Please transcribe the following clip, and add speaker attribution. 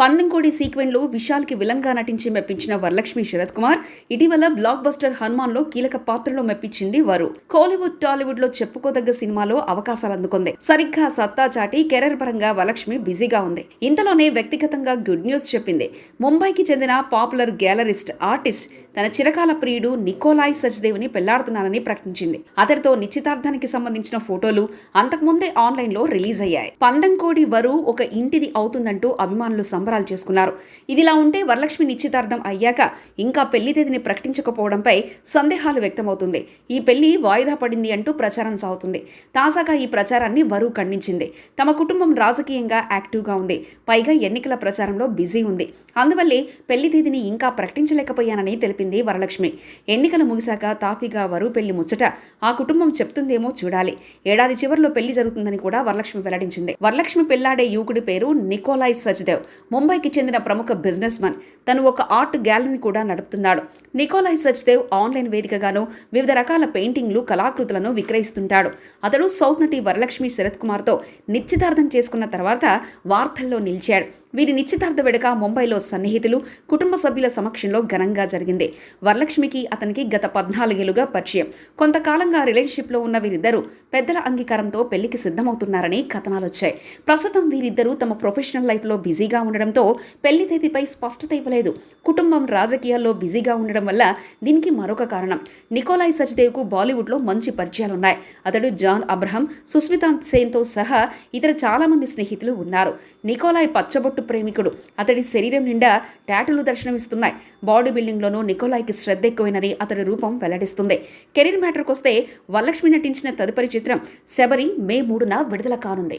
Speaker 1: పందెంకోడి సీక్వెన్లో విశాల్కి విలంగా నటించి మెప్పించిన వరలక్ష్మి శరత్ కుమార్ ఇటీవల block buster హనుమాన్లో కీలక పాత్రలో మెప్పించింది వారు. కోలీవుడ్ టాలీవుడ్లో చెప్పుకోదగ్గ సినిమాలో అవకాశాలు అందుకుంది. సరిగ్గా సత్తా చాటి కెరీర్ పరంగా వరలక్ష్మి బిజీగా ఉంది. ఇంతలోనే వ్యక్తిగతంగా గుడ్ న్యూస్ చెప్పింది. ముంబైకి చెందిన పాపులర్ గ్యాలరిస్ట్ ఆర్టిస్ట్ తన చిరకాల ప్రియుడు నికోలాయ్ సచ్దేవ్ని పెళ్ళాడుతున్నానని ప్రకటించింది. అతడితో నిశ్చితార్థానికి సంబంధించిన ఫోటోలు అంతకుముందే ఆన్లైన్లో రిలీజ్ అయ్యాయి. పందంకోడి వరు ఒక ఇంటిది అవుతుందంటూ అభిమానులు సంబరాలు చేసుకున్నారు. ఇదిలా ఉంటే వరలక్ష్మి నిశ్చితార్థం అయ్యాక ఇంకా పెళ్ళి తేదీని ప్రకటించకపోవడంపై సందేహాలు వ్యక్తమవుతుంది. ఈ పెళ్ళి వాయిదా పడింది అంటూ ప్రచారం సాగుతుంది. తాజాగా ఈ ప్రచారాన్ని వరు ఖండించింది. తమ కుటుంబం రాజకీయంగా యాక్టివ్గా ఉంది. పైగా ఎన్నికల ప్రచారంలో బిజీ ఉంది. అందువల్లే పెళ్ళి తేదీని ఇంకా ప్రకటించలేకపోయానని తెలిపింది వరలక్ష్మి. ఎన్నికలు ముగిశాక తాఫీగా వరు పెళ్ళి ముచ్చట ఆ కుటుంబం చెప్తుందేమో చూడాలి. ఏడాది చివరిలో పెళ్ళి జరుగుతుందని కూడా వరలక్ష్మి వెల్లడించింది. వరలక్ష్మి పెళ్ళాడే యువకుడి పేరు నికోలాయ్ సచ్దేవ్ ముంబైకి చెందిన ప్రముఖ బిజినెస్ మన్ తను ఒక ఆర్ట్ గ్యాలరీని కూడా నడుపుతున్నాడు. నికోలాయ్ సచ్దేవ్ ఆన్లైన్ వేదికగాను వివిధ రకాల పెయింటింగ్లు కళాకృతులను విక్రయిస్తుంటాడు. అతడు సౌత్ నటి వరలక్ష్మి శరత్ కుమార్తో నిశ్చితార్థం చేసుకున్న తర్వాత వార్తల్లో నిలిచాడు. వీరి నిశ్చితార్థ వేడుక ముంబైలో సన్నిహితులు కుటుంబ సభ్యుల సమక్షంలో ఘనంగా జరిగింది. వరలక్ష్మికి అతనికి గత పద్నాలుగేళ్ళుగా పరిచయం. కొంతకాలంగా రిలేషన్షిప్లో ఉన్న వీరిద్దరూ పెద్దల అంగీకారంతో పెళ్ళికి సిద్ధమవుతున్నారని కథనాలు వచ్చాయి ప్రస్తుతం వీరిద్దరూ తమ ప్రొఫెషనల్ లైఫ్లో బిజీగా ఉండడం ఉండడంతో పెళ్ళి తేదీపై స్పష్టత ఇవ్వలేదు. కుటుంబం రాజకీయాల్లో బిజీగా ఉండడం వల్ల దీనికి మరొక కారణం. నికోలాయ్ సచ్దేవ్కు బాలీవుడ్లో మంచి పరిచయాలున్నాయి. అతడు జాన్ అబ్రహం సుస్మితాంత్ సేన్తో సహా ఇతర చాలామంది స్నేహితులు ఉన్నారు. నికోలాయ్ పచ్చబొట్టు ప్రేమికుడు. అతడి శరీరం నిండా టాటూలు దర్శనమిస్తున్నాయి. బాడీ బిల్డింగ్లోనూ నికోలాయ్కి శ్రద్ధ ఎక్కువైనని అతడి రూపం వెల్లడిస్తుంది. కెరీర్ మ్యాటర్కి వస్తే వరలక్ష్మి నటించిన తదుపరి చిత్రం శబరి మే మూడున విడుదల కానుంది.